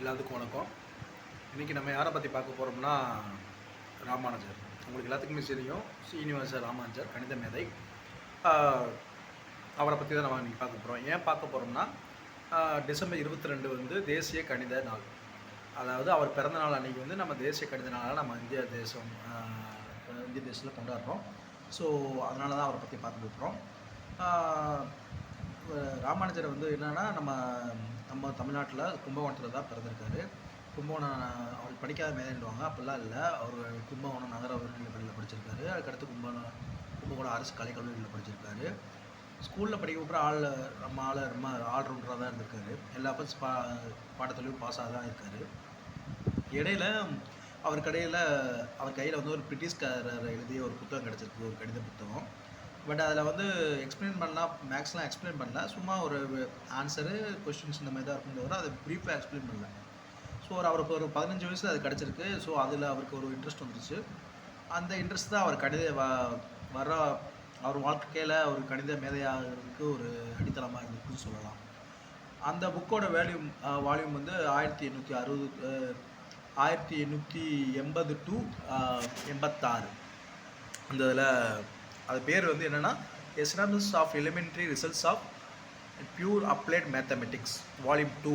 எல்லாத்துக்கும் வணக்கம். இன்றைக்கி நம்ம யாரை பற்றி பார்க்க போகிறோம்னா ராமானுஜர். உங்களுக்கு எல்லாத்துக்குமே தெரியும். சீனிவாச ராமானுஜர் கணித மேதை. அவரை பற்றி தான் நம்ம இன்றைக்கி பார்க்க போகிறோம் ஏன் பார்க்க போகிறோம்னா டிசம்பர் இருபத்தி ரெண்டு வந்து தேசிய கணித நாள். அதாவது அவர் பிறந்த நாள் அன்றைக்கி வந்து நம்ம தேசிய கணித நாளாக நம்ம இந்திய தேசம் இந்திய தேசத்தில் கொண்டாடுறோம். ஸோ அதனால தான் அவரை பற்றி பார்க்க போகிறோம் ராமானுஜர் வந்து என்னன்னா நம்ம நம்ம தமிழ்நாட்டில் கும்பகோணத்தில் தான் பிறந்திருக்காரு. கும்பகோணம் அவர் படிக்காத மேதைன்டுவாங்க அப்படிலாம் இல்லை. அவர் கும்பகோணம் நகர உயர்நிலைப் பள்ளியில் படிச்சிருக்காரு. அதுக்கடுத்து கும்பகோணம் கும்பகோணம் அரசு கலைக்கல்லூரியில் படிச்சிருக்காரு. ஸ்கூலில் படிக்க அப்புறம் ஆள் நம்ம ஆள் நம்ம ஆல்ரவுண்டராக தான் இருந்திருக்காரு. எல்லா பஸ் பா பாடத்துலையும் பாஸாக தான் இருக்கார். இடையில அவர் கடையில் அவர் கையில் வந்து ஒரு பிரிட்டிஷ்காரர் எழுதிய ஒரு புத்தகம் கிடச்சிருக்கு. ஒரு கணித புத்தகம். பட் அதில் வந்து எக்ஸ்பிளைன் பண்ணலாம் மேக்ஸ்லாம் எக்ஸ்பிளைன் பண்ணல. சும்மா ஒரு ஆன்சரு கொஸ்டின்ஸ் இந்த மாதிரி தான் இருக்கும் தவிர அதை ப்ரீஃபாக எக்ஸ்பிளைன் பண்ணல. ஸோ ஒரு அவருக்கு ஒரு பதினஞ்சு வயசில் அது கிடச்சிருக்கு. ஸோ அதில் அவருக்கு ஒரு இன்ட்ரெஸ்ட் வந்துருச்சு. அந்த இன்ட்ரெஸ்ட் தான் அவர் கணித வ வர அவர் வாழ்க்கையில் ஒரு கணித மேதையாகிறதுக்கு ஒரு அடித்தளமாக இருந்துக்குன்னு சொல்லலாம். அந்த புக்கோட வேல்யூம் வால்யூம் வந்து ஆயிரத்தி எண்ணூற்றி அறுபது ஆயிரத்தி எண்ணூற்றி எண்பது டு எண்பத்தாறு. அந்த இதில் அது பேர் வந்து என்னென்னா synopsis of elementary results of pure applied mathematics volume two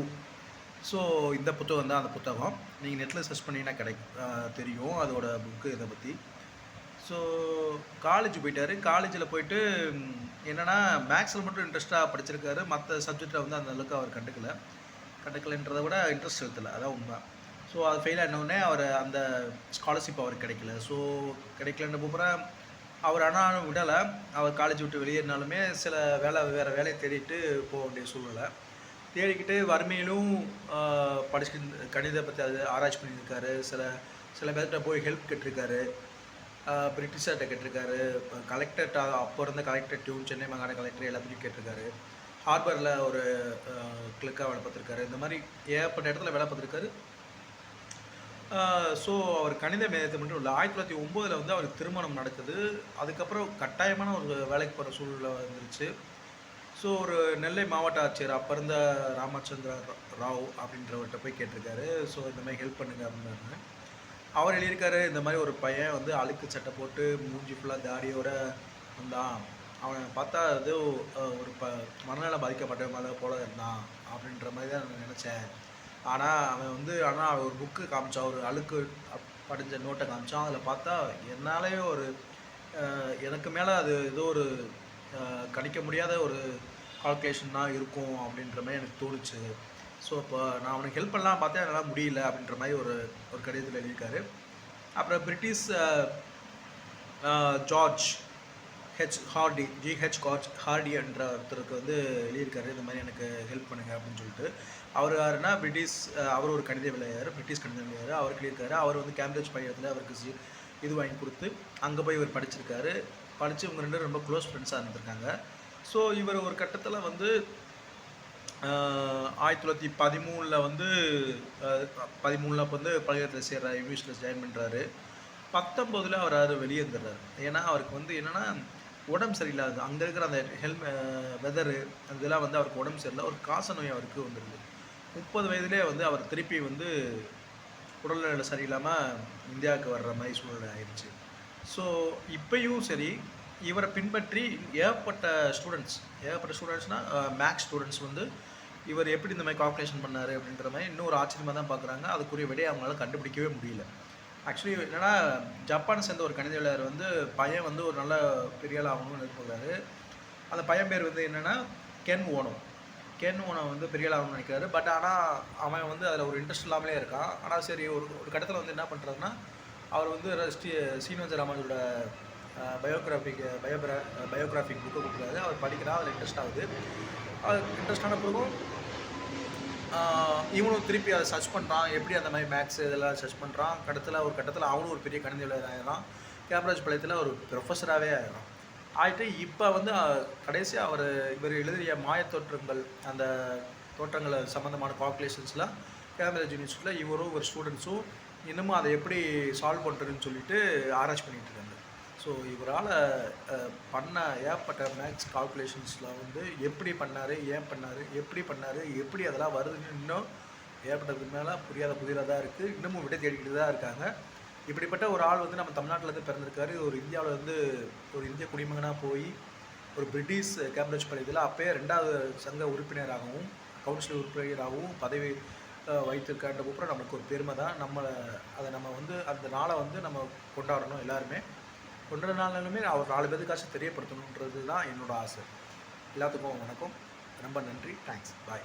so இந்த புத்தகம் தான் அந்த புத்தகம். நீங்கள் நெட்டில் சர்ச் பண்ணிங்கன்னா கிடை தெரியும் அதோட புக்கு இதை பற்றி ஸோ காலேஜ் போயிட்டார். காலேஜில் போயிட்டு என்னென்னா மேக்ஸில் மட்டும் இன்ட்ரெஸ்ட்டாக படிச்சிருக்காரு. மற்ற சப்ஜெக்டில் வந்து அந்த அளவுக்கு அவர் கண்டுக்கல. கண்டுக்கலைன்றதை விட இன்ட்ரெஸ்ட் செலுத்தலை. அதான் உண்மை. ஸோ அது ஃபெயில் ஆனவுடனே அவர் அந்த ஸ்காலர்ஷிப் அவருக்கு கிடைக்கல. ஸோ கிடைக்கலன்ற போகிற அவர் ஆனால் விடலை. அவர் காலேஜ் விட்டு வெளியேறினாலுமே சில வேலை வேறு வேலையை தேடிட்டு போக வேண்டிய சூழ்நிலை. தேடிக்கிட்டு வறுமையிலும் படிச்சு கணிதத்தை பற்றி அது ஆராய்ச்சி பண்ணியிருக்காரு. சில சில பேர்கிட்ட போய் ஹெல்ப் கேட்டிருக்காரு. பிரிட்டிஷர்கிட்ட கேட்டிருக்காரு. கலெக்டர்கிட்ட அப்போ இருந்த கலெக்டர் டியூன் சென்னை மாகாண கலெக்டர் எல்லாத்தையும் கேட்டிருக்காரு. ஹார்பரில் ஒரு கிளிக்காக வேலை பார்த்துருக்காரு. இந்த மாதிரி ஏகப்பட்ட இடத்துல வேலை பார்த்துருக்காரு. ஸோ அவர் கணித மேதத்தை மட்டும் இல்லை ஆயிரத்தி தொள்ளாயிரத்தி ஒம்போதில் வந்து அவருக்கு திருமணம் நடக்குது. அதுக்கப்புறம் கட்டாயமான ஒரு வேலைக்கு போகிற சூழ்நிலை வந்துருச்சு. ஸோ ஒரு நெல்லை மாவட்ட ஆட்சியர் அப்போ இருந்த ராமச்சந்திர ராவ் அப்படின்றவர்கிட்ட போய் கேட்டிருக்காரு. ஸோ இந்த மாதிரி ஹெல்ப் பண்ணுங்க அப்படின்னு அவர் எழுதியிருக்காரு இந்த மாதிரி ஒரு பையன் வந்து அழுக்கு சட்டை போட்டு மூஞ்சி ஃபுல்லாக தாடியோட வந்தான். அவனை பார்த்தா ஏதோ ஒரு ப மனநலம் பாதிக்கப்பட்ட மாதிரி போல இருந்தான் அப்படின்ற மாதிரி தான் நான் நினச்சேன். ஆனால் அவன் வந்து ஆனால் ஒரு புக்கு காமிச்சான் ஒரு அழுக்கு படிஞ்ச நோட்டை காமிச்சான். அதில் பார்த்தா என்னாலே ஒரு எனக்கு மேலே அது ஏதோ ஒரு கணிக்க முடியாத ஒரு கால்குலேஷன் தான் இருக்கும் அப்படின்ற மாதிரி எனக்கு தோணுச்சு. ஸோ இப்போ நான் அவனுக்கு ஹெல்ப் பண்ணலாம் பார்த்தேன் என்னால் முடியல அப்படின்ற மாதிரி ஒரு ஒரு கடிதத்தில் எழுதியிருக்காரு. அப்புறம் British George H Hardy GH George Hardy என்ற ஒருத்தருக்கு வந்து எழுதியிருக்காரு. இந்த மாதிரி எனக்கு ஹெல்ப் பண்ணுங்க அப்படின்னு சொல்லிட்டு. அவர் யாருன்னா பிரிட்டிஷ் அவர் ஒரு கணித விளையார் பிரிட்டிஷ் கணித விளையார் அவர் எழுதியிருக்காரு. அவர் வந்து கேம்பிரிட்ஜ் பையத்தில் அவருக்கு இது வாங்கி கொடுத்து அங்கே போய் இவர் படிச்சிருக்காரு. படித்து இவங்க ரெண்டு ரொம்ப க்ளோஸ் ஃப்ரெண்ட்ஸாக இருந்திருக்காங்க. ஸோ இவர் ஒரு கட்டத்தில் வந்து ஆயிரத்தி தொள்ளாயிரத்தி பதிமூணில் வந்து பதிமூணில் அப்போ வந்து பல்கலைக்கழகத்தில் சேர்றாரு யூனிவர்சிட்டியில் ஜாயின் பண்ணுறாரு பத்தொம்போதில் அவர் அது வெளியே வந்துடுறாரு ஏன்னா அவருக்கு வந்து என்னென்னா உடம்பு சரியில்லாது அங்கே இருக்கிற அந்த ஹெல்மெ வெதரு அந்த இதெல்லாம் வந்து அவருக்கு உடம்பு சரியில்லை. ஒரு காச நோய் அவருக்கு வந்துடுது முப்பது வயதுலேயே வந்து அவர் திருப்பி வந்து உடல்நிலை சரியில்லாமல் இந்தியாவுக்கு வர்ற மாதிரி சூழ்நிலை ஆயிடுச்சு ஸோ இப்பையும் சரி இவரை பின்பற்றி ஏகப்பட்ட ஸ்டூடெண்ட்ஸ் ஏகப்பட்ட ஸ்டூடெண்ட்ஸ்னால் மேக்ஸ் ஸ்டூடெண்ட்ஸ் வந்து இவர் எப்படி இந்த மாதிரி கால்குலேஷன் பண்ணார் அப்படின்ற மாதிரி இன்னும் ஒரு ஆச்சரியமாக தான் பார்க்குறாங்க அதுக்குரிய விடையை அவங்களால கண்டுபிடிக்கவே முடியல. ஆக்சுவலி என்னென்னா ஜப்பானை சேர்ந்த ஒரு கணிதவியலாளர் வந்து பையன் வந்து ஒரு நல்ல பெரிய ஆள் ஆகணும்னு எதிர்பார்க்குறாரு அந்த பையன் பேர் வந்து என்னென்னா கென் ஓனோ கென் ஓனோ வந்து பெரிய ஆள் ஆகணும்னு நினைக்கிறாரு. பட் ஆனால் அவன் வந்து அதில் ஒரு இன்ட்ரெஸ்ட் இல்லாமலே இருக்கான். ஆனால் சரி ஒரு ஒரு கட்டத்தில் வந்து என்ன பண்ணுறாருன்னா அவர் வந்து ஸ்ரீ சீனிவாச ராமனோட பயோகிராஃபிக் பயோகிரா பயோகிராஃபிக் புக்கு கொடுக்குறாரு. அவர் படிக்கிறா அதில் இன்ட்ரெஸ்ட் ஆகுது. அது இன்ட்ரெஸ்டான பிறகும் இவனும் திருப்பி அதை சர்ச் பண்ணுறான் எப்படி அந்த மாதிரி மேக்ஸ் இதெல்லாம் சர்ச் பண்ணுறான் கட்டத்தில் ஒரு கட்டத்தில் அவனும் ஒரு பெரிய கணிதவியலாளர் ஆயிடுறான். கேம்பராஜ் பாளையத்தில் ஒரு ப்ரொஃபஸராகவே ஆயிடுறான். ஆகிட்டு இப்போ வந்து கடைசியாக அவர் இவர் எழுதிய மாயத் தோற்றங்கள் அந்த தோற்றங்களை சம்மந்தமான கால்குலேஷன்ஸ்லாம் கேம்பராஜ் யூனிவர்சிட்டியில் இவரும் ஒரு ஸ்டூடெண்ட்ஸும் இன்னமும் அதை எப்படி சால்வ் பண்ணுறதுன்னு சொல்லிட்டு ஆராய்ச்சி பண்ணிகிட்டு இருக்காங்க. ஸோ இவரால் பண்ண ஏற்பட்ட மேக்ஸ் கால்குலேஷன்ஸில் வந்து எப்படி பண்ணார் ஏன் பண்ணார் எப்படி பண்ணார் எப்படி அதெல்லாம் வருதுன்னு இன்னும் ஏற்பட்டதுக்கு மேலே புரியாத புதிராக தான் இருக்குது இன்னமும் விடை தேடிக்கிட்டு தான் இருக்காங்க. இப்படிப்பட்ட ஒரு ஆள் வந்து நம்ம தமிழ்நாட்டில் இருந்து பிறந்திருக்காரு. ஒரு இந்தியாவில் வந்து ஒரு இந்திய குடிமகனாக போய் ஒரு பிரிட்டிஷ் கேம்பிரிட்ஜ் பள்ளியில் அப்பயே ரெண்டாவது சங்க உறுப்பினராகவும் கவுன்சில் உறுப்பினராகவும் பதவி அஹ், வைத்திருக்கான்ற அப்புறம் நமக்கு ஒரு பெருமை தான். நம்மளை அதை நம்ம வந்து அந்த நாளை வந்து நம்ம கொண்டாடணும் எல்லாருமே. கொண்டாட நாளுமே அவர் நாலு பேருக்காச்சும் தெரியப்படுத்தணுன்றது தான் என்னோடய ஆசை. எல்லாத்துக்கும் வணக்கம். ரொம்ப நன்றி. Thanks bye